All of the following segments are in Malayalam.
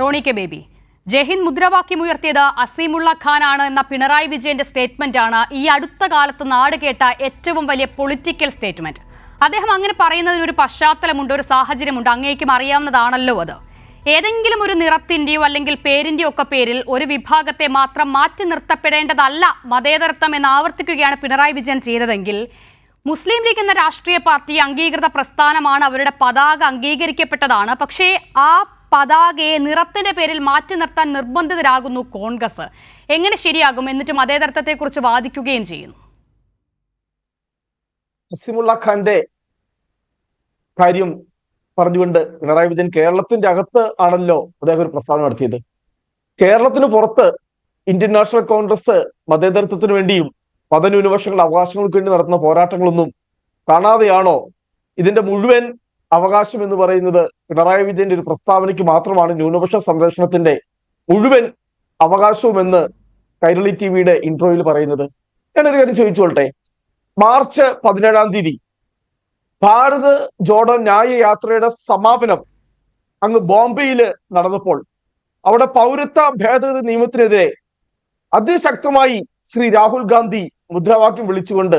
റോണി കെ ബേബി ജയ്ഹിന്ദ് മുദ്രാവാക്യം ഉയർത്തിയത് അസീമുള്ള ഖാനാണ് എന്ന പിണറായി വിജയന്റെ സ്റ്റേറ്റ്മെന്റ് ആണ് ഈ അടുത്ത കാലത്ത് നാട് കേട്ട ഏറ്റവും വലിയ പൊളിറ്റിക്കൽ സ്റ്റേറ്റ്മെന്റ്. അദ്ദേഹം അങ്ങനെ പറയുന്നതിന് ഒരു പശ്ചാത്തലമുണ്ട് ഒരു സാഹചര്യമുണ്ട്. അങ്ങേക്കും അറിയാവുന്നതാണല്ലോ അത്. ഏതെങ്കിലും ഒരു നിറത്തിന്റെയോ അല്ലെങ്കിൽ പേരിന്റെയോ ഒക്കെ പേരിൽ ഒരു വിഭാഗത്തെ മാത്രം മാറ്റി നിർത്തപ്പെടേണ്ടതല്ല മതേതരത്വം എന്ന് ആവർത്തിക്കുകയാണ് പിണറായി വിജയൻ ചെയ്തതെങ്കിൽ മുസ്ലിം ലീഗ് എന്ന രാഷ്ട്രീയ പാർട്ടി അംഗീകൃത പ്രസ്ഥാനമാണ് അവരുടെ പതാക അംഗീകരിക്കപ്പെട്ടതാണ്. പക്ഷേ ആ പതാകയെ നിറത്തിന്റെ പേരിൽ മാറ്റി നിർത്താൻ നിർബന്ധിതരാകുന്നു കോൺഗ്രസ്. എങ്ങനെ ശരിയാകും എന്നിട്ട് മതേതരത്വത്തെക്കുറിച്ച് വാദിക്കുകയും ചെയ്യുന്നു? ഖാന്റെ കാര്യം പറഞ്ഞുകൊണ്ട് പിണറായി വിജയൻ കേരളത്തിന്റെ അകത്ത് ആണല്ലോ അദ്ദേഹം ഒരു പ്രസ്താവന നടത്തിയത്. കേരളത്തിന് പുറത്ത് ഇന്ത്യൻ നാഷണൽ കോൺഗ്രസ് മതേതരത്വത്തിന് വേണ്ടിയും മതന്യൂനപക്ഷങ്ങളുടെ അവകാശങ്ങൾക്ക് വേണ്ടി നടത്തുന്ന പോരാട്ടങ്ങളൊന്നും കാണാതെയാണോ ഇതിന്റെ മുഴുവൻ അവകാശം എന്ന് പറയുന്നത് പിണറായി വിജയന്റെ ഒരു പ്രസ്താവനയ്ക്ക് മാത്രമാണ് ന്യൂനപക്ഷ സംരക്ഷണത്തിന്റെ മുഴുവൻ അവകാശവുമെന്ന് കൈരളി ടി വിയുടെ ഇൻട്രോയിൽ പറയുന്നത്. ഞാനൊരു കാര്യം ചോദിച്ചോളട്ടെ മാർച്ച് പതിനേഴാം തീയതി ഭാരത് ജോർഡൻ ന്യായ യാത്രയുടെ സമാപനം അങ്ങ് ബോംബെയിൽ നടന്നപ്പോൾ അവിടെ പൗരത്വ ഭേദഗതി നിയമത്തിനെതിരെ അതിശക്തമായി ശ്രീ രാഹുൽ ഗാന്ധി മുദ്രാവാക്യം വിളിച്ചുകൊണ്ട്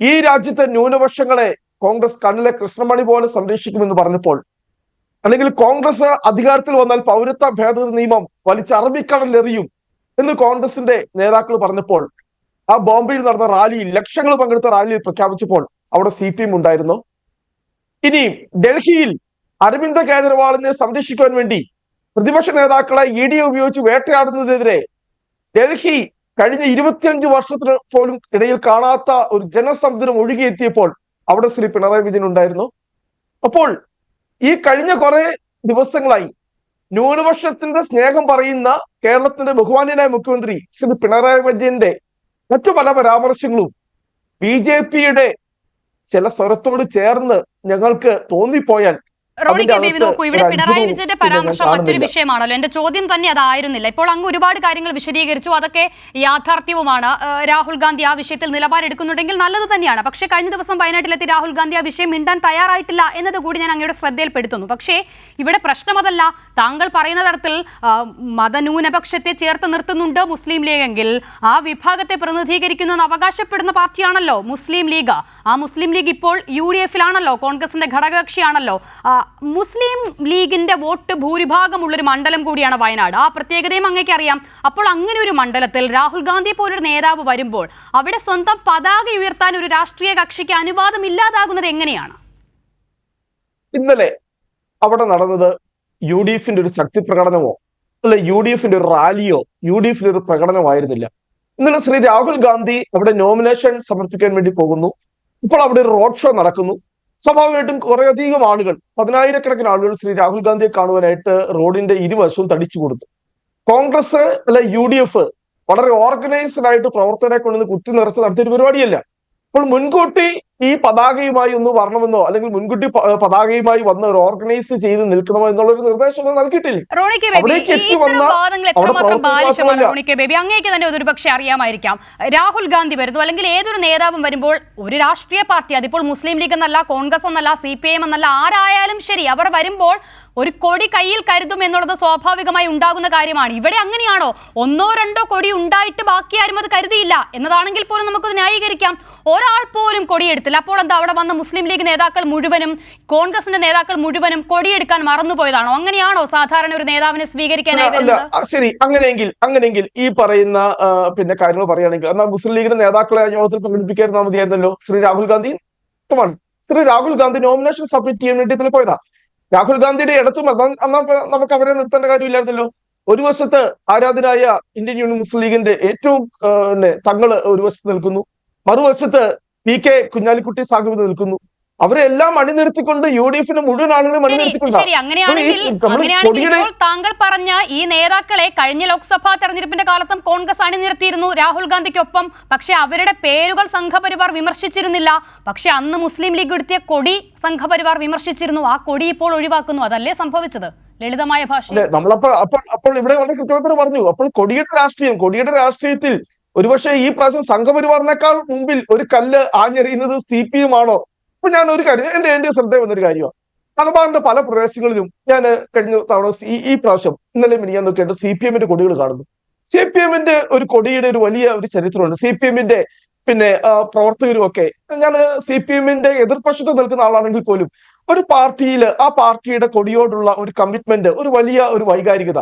ഈ രാജ്യത്തെ ന്യൂനപക്ഷങ്ങളെ കോൺഗ്രസ് കണ്ണിലെ കൃഷ്ണമണി പോലെ സംരക്ഷിക്കുമെന്ന് പറഞ്ഞപ്പോൾ അല്ലെങ്കിൽ കോൺഗ്രസ് അധികാരത്തിൽ വന്നാൽ പൗരത്വ ഭേദഗതി നിയമം വലിച്ച് അറബിക്കടലിലെറിയും എന്ന് കോൺഗ്രസിന്റെ നേതാക്കൾ പറഞ്ഞപ്പോൾ ആ ബോംബെയിൽ നടന്ന റാലിയിൽ ലക്ഷങ്ങൾ പങ്കെടുത്ത റാലിയിൽ പ്രഖ്യാപിച്ചപ്പോൾ അവിടെ സി പി എം ഉണ്ടായിരുന്നു. ഇനി ഡൽഹിയിൽ അരവിന്ദ് കേജ്രിവാളിനെ സംരക്ഷിക്കാൻ വേണ്ടി പ്രതിപക്ഷ നേതാക്കളെ ഇ ഡി ഉപയോഗിച്ച് വേട്ടയാടുന്നതിനെതിരെ ഡൽഹി കഴിഞ്ഞ ഇരുപത്തിയഞ്ച് വർഷത്തിന് പോലും ഇടയിൽ കാണാത്ത ഒരു ജനസമുദ്രം ഒഴുകിയെത്തിയപ്പോൾ അവിടെ ശ്രീ പിണറായി വിജയൻ ഉണ്ടായിരുന്നു. അപ്പോൾ ഈ കഴിഞ്ഞ കുറെ ദിവസങ്ങളായി ന്യൂനപക്ഷത്തിന്റെ സ്നേഹം പറയുന്ന കേരളത്തിന്റെ ബഹുമാന്യനായ മുഖ്യമന്ത്രി ശ്രീ പിണറായി വിജയന്റെ മറ്റു പല പരാമർശങ്ങളും ബി ജെ പിയുടെ ചില സ്വരത്തോട് ചേർന്ന് ഞങ്ങൾക്ക് തോന്നിപ്പോയാൽ റോണി കെ ബേബി നോക്കൂ. ഇവിടെ പിണറായി വിജയന്റെ പരാമർശം മറ്റൊരു വിഷയമാണല്ലോ. എന്റെ ചോദ്യം തന്നെ അതായിരുന്നില്ല ഇപ്പോൾ അങ്ങ് ഒരുപാട് കാര്യങ്ങൾ വിശദീകരിച്ചു. അതൊക്കെ യാഥാർത്ഥ്യവുമാണ്. രാഹുൽ ഗാന്ധി ആ വിഷയത്തിൽ നിലപാടെടുക്കുന്നുണ്ടെങ്കിൽ നല്ലത് തന്നെയാണ്. പക്ഷേ കഴിഞ്ഞ ദിവസം വയനാട്ടിലെത്തി രാഹുൽ ഗാന്ധി ആ വിഷയം മിണ്ടാൻ തയ്യാറായിട്ടില്ല എന്നത് കൂടി ഞാൻ അങ്ങയുടെ ശ്രദ്ധയിൽപ്പെടുത്തുന്നു. പക്ഷേ ഇവിടെ പ്രശ്നമതല്ല. താങ്കൾ പറയുന്ന തരത്തിൽ മതന്യൂനപക്ഷത്തെ ചേർത്ത് നിർത്തുന്നുണ്ട് മുസ്ലിം ലീഗ് എങ്കിൽ ആ വിഭാഗത്തെ പ്രതിനിധീകരിക്കുന്നു എന്ന് അവകാശപ്പെടുന്ന പാർട്ടിയാണല്ലോ മുസ്ലിം ലീഗ്. ആ മുസ്ലിം ലീഗ് ഇപ്പോൾ യു ഡി എഫിലാണല്ലോ. കോൺഗ്രസിന്റെ ഘടകകക്ഷിയാണല്ലോ. മുസ്ലിം ലീഗിന്റെ വോട്ട് ഭൂരിഭാഗമുള്ളൊരു മണ്ഡലം കൂടിയാണ് വയനാട്. ആ പ്രത്യേകതയും അങ്ങേക്ക് അറിയാം. അപ്പോൾ അങ്ങനെ ഒരു മണ്ഡലത്തിൽ രാഹുൽ ഗാന്ധി പോലൊരു നേതാവ് വരുമ്പോൾ അവിടെ സ്വന്തം പതാക ഉയർത്താൻ ഒരു രാഷ്ട്രീയ കക്ഷിക്ക് അനുവാദം ഇല്ലാതാകുന്നത് എങ്ങനെയാണ്? ഇന്നലെ അവിടെ നടന്നത് യു ഡി എഫിന്റെ ഒരു ശക്തി പ്രകടനമോ അല്ലെ യു ഡി എഫിന്റെ ഒരു റാലിയോ യു ഡി എഫിന്റെ ഒരു പ്രകടനമായിരുന്നില്ല ഇന്നലെ ശ്രീ രാഹുൽ ഗാന്ധി അവിടെ നോമിനേഷൻ സമർപ്പിക്കാൻ വേണ്ടി പോകുന്നു. ഇപ്പോൾ അവിടെ ഒരു റോഡ് ഷോ നടക്കുന്നു. സ്വാഭാവികമായിട്ടും കുറേയധികം ആളുകൾ പതിനായിരക്കണക്കിന് ആളുകൾ ശ്രീ രാഹുൽ ഗാന്ധിയെ കാണുവാനായിട്ട് റോഡിന്റെ ഇരുവശവും തടിച്ചു കൊടുത്തു. കോൺഗ്രസ് അല്ല യു ഡി എഫ് വളരെ ഓർഗനൈസ്ഡ് ആയിട്ട് പ്രവർത്തകരെ കൊണ്ടുവന്ന് കുത്തി നിറച്ച് നടത്തിയ ഒരു പരിപാടിയല്ല. അപ്പോൾ മുൻകൂട്ടി ഈ പതാകയുമായി ഒന്ന് വരണമെന്നോ അല്ലെങ്കിൽ മുൻകൂട്ടി പതാകയുമായി വന്ന് ഒരു ഓർഗനൈസ് ചെയ്ത് നിൽക്കണമോ എന്നുള്ള ഒരു നിർദ്ദേശം ഒന്നും നൽകിയിട്ടില്ല. അങ്ങേക്ക് തന്നെ ഒരുപക്ഷെ അറിയാമായിരിക്കാം. രാഹുൽ ഗാന്ധി വരുന്നു അല്ലെങ്കിൽ ഏതൊരു നേതാവും വരുമ്പോൾ ഒരു രാഷ്ട്രീയ പാർട്ടി അതിപ്പോൾ മുസ്ലിം ലീഗ് എന്നല്ല കോൺഗ്രസ് എന്നല്ല സി പി എം എന്നല്ല ആരായാലും ശരി അവർ വരുമ്പോൾ ഒരു കൊടി കയ്യിൽ കരുതും എന്നുള്ളത് സ്വാഭാവികമായി ഉണ്ടാകുന്ന കാര്യമാണ്. ഇവിടെ അങ്ങനെയാണോ? ഒന്നോ രണ്ടോ കൊടി ഉണ്ടായിട്ട് ബാക്കി ആരും അത് കരുതിയില്ല. എന്നതാണെങ്കിൽ പോലും നമുക്കത് ന്യായീകരിക്കാം. ഒരാൾ പോലും കൊടിയെടുത്തില്ല. അപ്പോൾ എന്താ അവിടെ വന്ന മുസ്ലിം ലീഗ് നേതാക്കൾ മുഴുവനും കോൺഗ്രസിന്റെ നേതാക്കൾ മുഴുവനും കൊടിയെടുക്കാൻ മറന്നുപോയതാണോ അങ്ങനെയാണോ സാധാരണ ഒരു നേതാവിനെ സ്വീകരിക്കാനായി വരുന്നത്? ശരി. അങ്ങനെയെങ്കിൽ അങ്ങനെയെങ്കിൽ ഈ പറയുന്ന പിന്നെ കാര്യങ്ങൾ പറയുകയാണെങ്കിൽ എന്നാൽ മുസ്ലിം ലീഗിന്റെ നേതാക്കളെ യോഗത്തിൽ പങ്കെടുപ്പിക്കാൻ മതിയായിരുന്നല്ലോ? ശ്രീ രാഹുൽ ഗാന്ധി? ശ്രീ രാഹുൽ ഗാന്ധി നോമിനേഷൻ സബ്മിറ്റ് ചെയ്യാൻ വേണ്ടി ഇതിൽ പോയതാ. രാഹുൽ ഗാന്ധിയുടെ ഇടത്തും നമുക്ക് അവരെ നിർത്തേണ്ട കാര്യമില്ലായിരുന്നല്ലോ. ഒരു വശത്ത് ആരാധനായ ഇന്ത്യൻ യൂണിയൻ മുസ്ലിം ലീഗിന്റെ ഏറ്റവും തങ്ങൾ ഒരു വശത്ത് നിൽക്കുന്നു. മറുവശത്ത് പി കെ കുഞ്ഞാലിക്കുട്ടി സാഹിബ് നിൽക്കുന്നു. അവരെ എല്ലാം അണിനിർത്തിക്കൊണ്ട് യു ഡി എഫിന് മുഴുവൻ ആളുകളും അണിനിർത്തിക്കൊണ്ടാണ് താങ്കൾ പറഞ്ഞ ഈ നേതാക്കളെ കഴിഞ്ഞ ലോക്സഭാ തെരഞ്ഞെടുപ്പിന്റെ കാലത്തും കോൺഗ്രസ് അണിനിർത്തിയിരുന്നു രാഹുൽ ഗാന്ധിക്കൊപ്പം. പക്ഷെ അവരുടെ പേരുകൾ സംഘപരിവാർ വിമർശിച്ചിരുന്നില്ല. പക്ഷെ അന്ന് മുസ്ലിം ലീഗ് എടുത്തിയ കൊടി സംഘപരിവാർ വിമർശിച്ചിരുന്നു. ആ കൊടി ഇപ്പോൾ ഒഴിവാക്കുന്നു. അതല്ലേ സംഭവിച്ചത്? ലളിതമായ ഭാഷ നമ്മളപ്പോ അപ്പോൾ അപ്പോൾ ഇവിടെ വളരെ കൃത്യമായിട്ട് പറഞ്ഞു. അപ്പോൾ കൊടിയുടെ രാഷ്ട്രീയം കൊടിയുടെ രാഷ്ട്രീയത്തിൽ ഒരുപക്ഷെ ഈ പ്രാവശ്യം സംഘപരിവാറിനേക്കാൾ മുമ്പിൽ ഒരു കല്ല് ആഞ്ഞെറിയുന്നത് സി പി എം ആണോ അപ്പൊ ഞാൻ ഒരു കാര്യം എന്റെ എന്റെ ശ്രദ്ധ വന്നൊരു കാര്യമാണ് മലബാറിന്റെ പല പ്രദേശങ്ങളിലും ഞാൻ കഴിഞ്ഞ തവണ ഈ ഈ പ്രാവശ്യം ഇന്നലെ മിനിയാൻ നോക്കിയിട്ട് സി പി എമ്മിന്റെ കൊടികൾ കാണുന്നു. സി പി എമ്മിന്റെ ഒരു കൊടിയുടെ ഒരു വലിയ ഒരു ചരിത്രമുണ്ട്. സി പി എമ്മിന്റെ പിന്നെ പ്രവർത്തകരും ഒക്കെ ഞാൻ സി പി എമ്മിന്റെ എതിർപക്ഷത്ത് നിൽക്കുന്ന ആളാണെങ്കിൽ പോലും ഒരു പാർട്ടിയിൽ ആ പാർട്ടിയുടെ കൊടിയോടുള്ള ഒരു കമ്മിറ്റ്മെന്റ് ഒരു വലിയ ഒരു വൈകാരികത.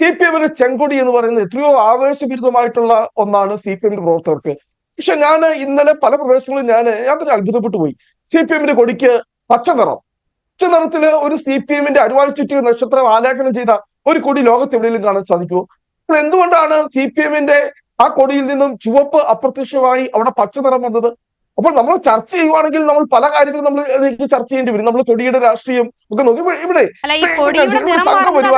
സി പി എമ്മിന്റെ ചെങ്കൊടി എന്ന് പറയുന്നത് എത്രയോ ആവേശഭരിതമായിട്ടുള്ള ഒന്നാണ് സി പി എമ്മിന്റെ പ്രവർത്തകർക്ക്. പക്ഷെ ഞാൻ ഇന്നലെ പല പ്രദേശങ്ങളിലും ഞാൻ ഞാൻ തന്നെ അത്ഭുതപ്പെട്ടു പോയി. സി പി എമ്മിന്റെ കൊടിക്ക് പച്ച നിറം. പച്ച നിറത്തിൽ ഒരു സി പി എമ്മിന്റെ അരുവാൾ ചുറ്റി നക്ഷത്രം ആലേഖനം ചെയ്ത ഒരു കൊടി ലോകത്ത് എവിടെയെങ്കിലും കാണാൻ സാധിക്കൂ? എന്തുകൊണ്ടാണ് സി പി എമ്മിന്റെ ആ കൊടിയിൽ നിന്നും ചുവപ്പ് അപ്രത്യക്ഷമായി അവിടെ പച്ച നിറം വന്നത്? അപ്പോൾ നമ്മൾ ചർച്ച ചെയ്യുവാണെങ്കിൽ നമ്മൾ പല കാര്യങ്ങളും നമ്മൾ ചർച്ച ചെയ്യേണ്ടി വരും. നമ്മൾ കൊടിയുടെ രാഷ്ട്രീയം നോക്കി ഇവിടെ- അല്ല ഈ കൊടിയുടെ നിറം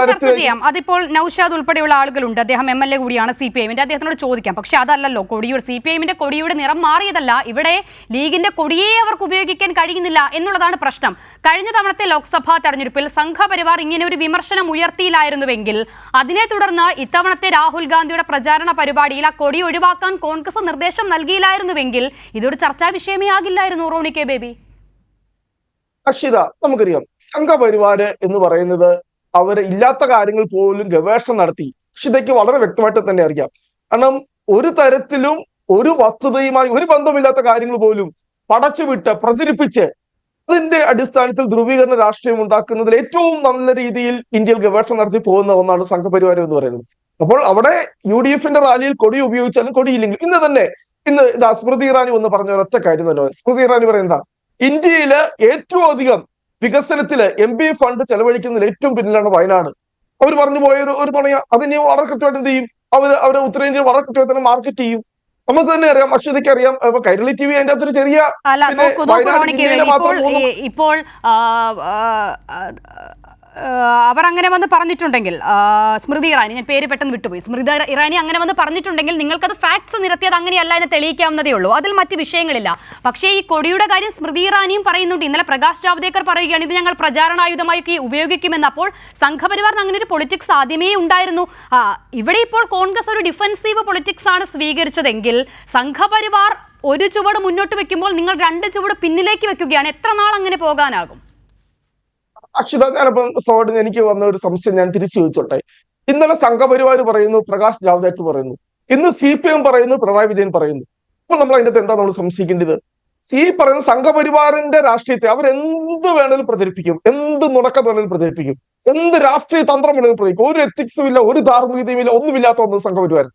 ചർച്ച ചെയ്യാം. അതിപ്പോൾ നൌഷാദ് ഉൾപ്പെടെയുള്ള ആളുകളുണ്ട്. അദ്ദേഹം എം എൽ എ കൂടിയാണ് സി പി എമ്മിന്റെ അദ്ദേഹത്തിനോട് ചോദിക്കാം. പക്ഷെ അതല്ലല്ലോ കൊടിയുടെ സി പി എമ്മിന്റെ കൊടിയുടെ നിറം മാറിയതല്ല. ഇവിടെ ലീഗിന്റെ കൊടിയെ അവർക്ക് ഉപയോഗിക്കാൻ കഴിയുന്നില്ല എന്നുള്ളതാണ് പ്രശ്നം. കഴിഞ്ഞ തവണത്തെ ലോക്സഭാ തെരഞ്ഞെടുപ്പിൽ സംഘപരിവാർ ഇങ്ങനെ ഒരു വിമർശനം ഉയർത്തിയില്ലായിരുന്നുവെങ്കിൽ അതിനെ തുടർന്ന് ഇത്തവണത്തെ രാഹുൽ ഗാന്ധിയുടെ പ്രചാരണ പരിപാടിയിൽ ആ കൊടി ഒഴിവാക്കാൻ കോൺഗ്രസ് നിർദ്ദേശം നൽകിയില്ലായിരുന്നുവെങ്കിൽ ഇതൊരു ചർച്ചാ വിഷയമേ ആകില്ലായിരുന്നു റോണി കെ ബേബി. അക്ഷിത നമുക്കറിയാം. സംഘപരിവാര് എന്ന് പറയുന്നത് അവർ ഇല്ലാത്ത കാര്യങ്ങൾ പോലും ഗവേഷണം നടത്തി. അക്ഷിതയ്ക്ക് വളരെ വ്യക്തമായിട്ട് തന്നെ അറിയാം. കാരണം ഒരു തരത്തിലും ഒരു വസ്തുതയുമായി ഒരു ബന്ധമില്ലാത്ത കാര്യങ്ങൾ പോലും പടച്ചുവിട്ട് പ്രചരിപ്പിച്ച് അതിന്റെ അടിസ്ഥാനത്തിൽ ധ്രുവീകരണ രാഷ്ട്രീയം ഉണ്ടാക്കുന്നതിൽ ഏറ്റവും നല്ല രീതിയിൽ ഇന്ത്യയിൽ ഗവേഷണം നടത്തി പോകുന്ന ഒന്നാണ് സംഘപരിവാരം എന്ന് പറയുന്നത്. അപ്പോൾ അവിടെ യു ഡി എഫിന്റെ റാലിയിൽ കൊടി ഉപയോഗിച്ചാലും കൊടിയില്ലെങ്കിൽ ഇന്ന് തന്നെ ഇന്ന് ഇതാ സ്മൃതി ഇറാനി ഒന്ന് പറഞ്ഞ ഒരൊറ്റ കാര്യം തന്നെ. സ്മൃതി ഇറാനി പറയുന്ന ഇന്ത്യയിൽ ഏറ്റവും അധികം വികസനത്തിൽ എം ബി ഫണ്ട് ചെലവഴിക്കുന്നതിൽ ഏറ്റവും പിന്നിലാണ് വയനാട്. അവർ പറഞ്ഞു പോയ ഒരു ഒരു തുണയ അതിനെ വളരെ കൃത്യമായിട്ട് എന്ത് ചെയ്യും? അവർ അവരെ ഉത്തരേന്ത്യയിൽ വളരെ കൃത്യമായി തന്നെ മാർക്കറ്റ് ചെയ്യും. നമുക്ക് തന്നെ അറിയാം അശ്വതിക്ക് അറിയാം. ഇപ്പൊ കൈരളി ടി വി അതിന്റെ അകത്തൊരു ചെറിയ. ഇപ്പോൾ അവർ അങ്ങനെ വന്ന് പറഞ്ഞിട്ടുണ്ടെങ്കിൽ സ്മൃതി ഇറാനി ഞാൻ പേര് പെട്ടെന്ന് വിട്ടുപോയി. സ്മൃതി ഇറാനി അങ്ങനെ വന്ന് പറഞ്ഞിട്ടുണ്ടെങ്കിൽ നിങ്ങൾക്കത് ഫാക്ട്സ് നിരത്തിയത് അങ്ങനെയല്ല എന്ന് തെളിയിക്കാവുന്നതേ ഉള്ളൂ. അതിൽ മറ്റ് വിഷയങ്ങളില്ല. പക്ഷേ ഈ കൊടിയുടെ കാര്യം സ്മൃതി ഇറാനിയും പറയുന്നുണ്ട്. ഇന്നലെ പ്രകാശ് ജാവ്ദേക്കർ പറയുകയാണ് ഇത് ഞങ്ങൾ പ്രചാരണായുധമായി ഉപയോഗിക്കുമെന്ന്. അപ്പോൾ സംഘപരിവാറിന് അങ്ങനെ ഒരു പൊളിറ്റിക്സ് ആദ്യമേ ഉണ്ടായിരുന്നു. ഇവിടെ ഇപ്പോൾ കോൺഗ്രസ് ഒരു ഡിഫൻസീവ് പൊളിറ്റിക്സ് ആണ് സ്വീകരിച്ചതെങ്കിൽ സംഘപരിവാർ ഒരു ചുവട് മുന്നോട്ട് വെക്കുമ്പോൾ നിങ്ങൾ രണ്ട് ചുവട് പിന്നിലേക്ക് വെക്കുകയാണ്. എത്ര നാൾ അങ്ങനെ പോകാനാകും? അക്ഷിത ഞാനിപ്പം സോഡിന് എനിക്ക് വന്ന ഒരു സംശയം ഞാൻ തിരിച്ചു ചോദിച്ചോട്ടെ? ഇന്നലെ സംഘപരിവാർ പറയുന്നു പ്രകാശ് ജാവ്ദേക്കർ പറയുന്നു. ഇന്ന് സി പി എം പറയുന്നു പിണറായി വിജയൻ പറയുന്നു. അപ്പോൾ നമ്മൾ അതിന്റെ എന്താ നമ്മൾ സംശയിക്കേണ്ടത്? സി പറയുന്ന സംഘപരിവാറിന്റെ രാഷ്ട്രീയത്തെ അവരെന്ത് വേണേലും പ്രചരിപ്പിക്കും. എന്ത് നുണക്ക വേണേലും പ്രചരിപ്പിക്കും. എന്ത് രാഷ്ട്രീയ തന്ത്രം വേണേലും പ്രചരിപ്പിക്കും. ഒരു എത്തിക്സും ഇല്ല ഒരു ധാർമ്മികതയും ഇല്ല ഒന്നുമില്ലാത്ത ഒന്ന് സംഘപരിവാരൻ